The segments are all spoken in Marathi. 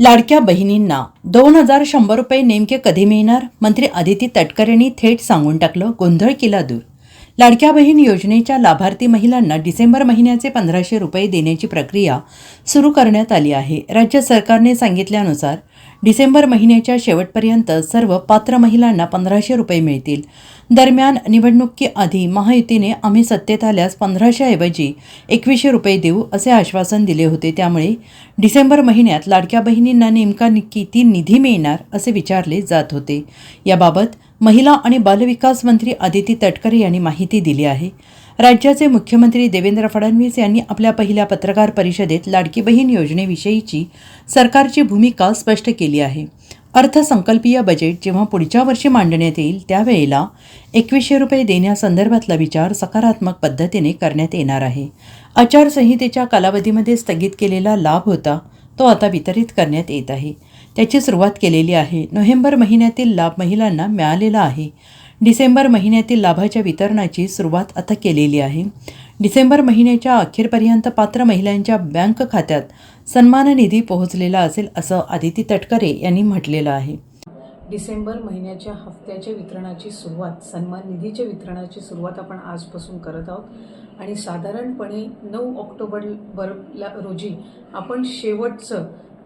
लाडक्या बहिणींना दोन हजार शंभर रुपये नेमके कधी मिळणार? मंत्री अदिती तटकरेंनी थेट सांगून टाकलं गोंधळ केला दूर लाडक्या बहीण योजनेच्या लाभार्थी महिलांना डिसेंबर महिन्याचे पंधराशे रुपये देण्याची प्रक्रिया सुरू करण्यात आली आहे. राज्य सरकारने सांगितल्यानुसार डिसेंबर महिन्याच्या शेवटपर्यंत सर्व पात्र महिलांना पंधराशे रुपये मिळतील. दरम्यान निवडणुकीआधी महायुतीने आम्ही सत्तेत आल्यास पंधराशेऐवजी एकवीसशे रुपये देऊ असे आश्वासन दिले होते. त्यामुळे डिसेंबर महिन्यात लाडक्या बहिणींना नेमका किती निधी मिळणार असे विचारले जात होते. याबाबत महिला आणि बालविकास मंत्री अदिती तटकरे यांनी माहिती दिली आहे. राज्याचे मुख्यमंत्री देवेंद्र फडणवीस यांनी आपल्या पहिल्या पत्रकार परिषदेत लाडकी बहीण योजनेविषयीची सरकारची भूमिका स्पष्ट केली आहे. अर्थसंकल्पीय बजेट जेव्हा पुढच्या वर्षी मांडण्यात येईल त्यावेळेला एकवीसशे रुपये देण्यासंदर्भातला विचार सकारात्मक पद्धतीने करण्यात येणार आहे. आचारसंहितेच्या कालावधीमध्ये स्थगित केलेला लाभ होता तो आता वितरित करण्यात येत आहे. त्याची सुरुवात केलेली आहे. नोव्हेंबर महिन्यातील लाभ महिलांना मिळालेला आहे. डिसेंबर महिन्यातील लाभाच्या वितरणाची सुरुवात आता केलेली आहे. डिसेंबर महिन्याच्या अखेरपर्यंत पात्र महिलांच्या बँक खात्यात सन्मान निधी पोहोचलेला असेल असं आदिती तटकरे यांनी म्हटलेलं आहे. डिसेंबर महिन्याच्या हप्त्याच्या वितरणाची सुरुवात सन्मान निधीच्या वितरणाची सुरुवात आपण आजपासून करत आहोत. आणि साधारणपणे नऊ ऑक्टोबर बरला रोजी आपण शेवटचं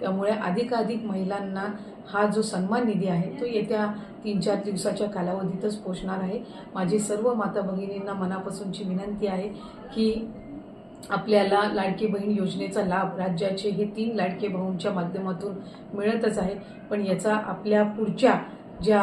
त्यामुळे अधिकाधिक महिलांना हा जो सन्मान निधी आहे तो येत्या तीन चार दिवसाच्या कालावधीतच पोचणार आहे. माझी सर्व माता भगिनींना मनापासूनची विनंती आहे की आपल्याला लाडकी बहीण योजनेचा लाभ राज्याचे हे तीन लाडके भाऊंच्या माध्यमातून मिळतच आहे. पण याचा आपल्या पुढच्या ज्या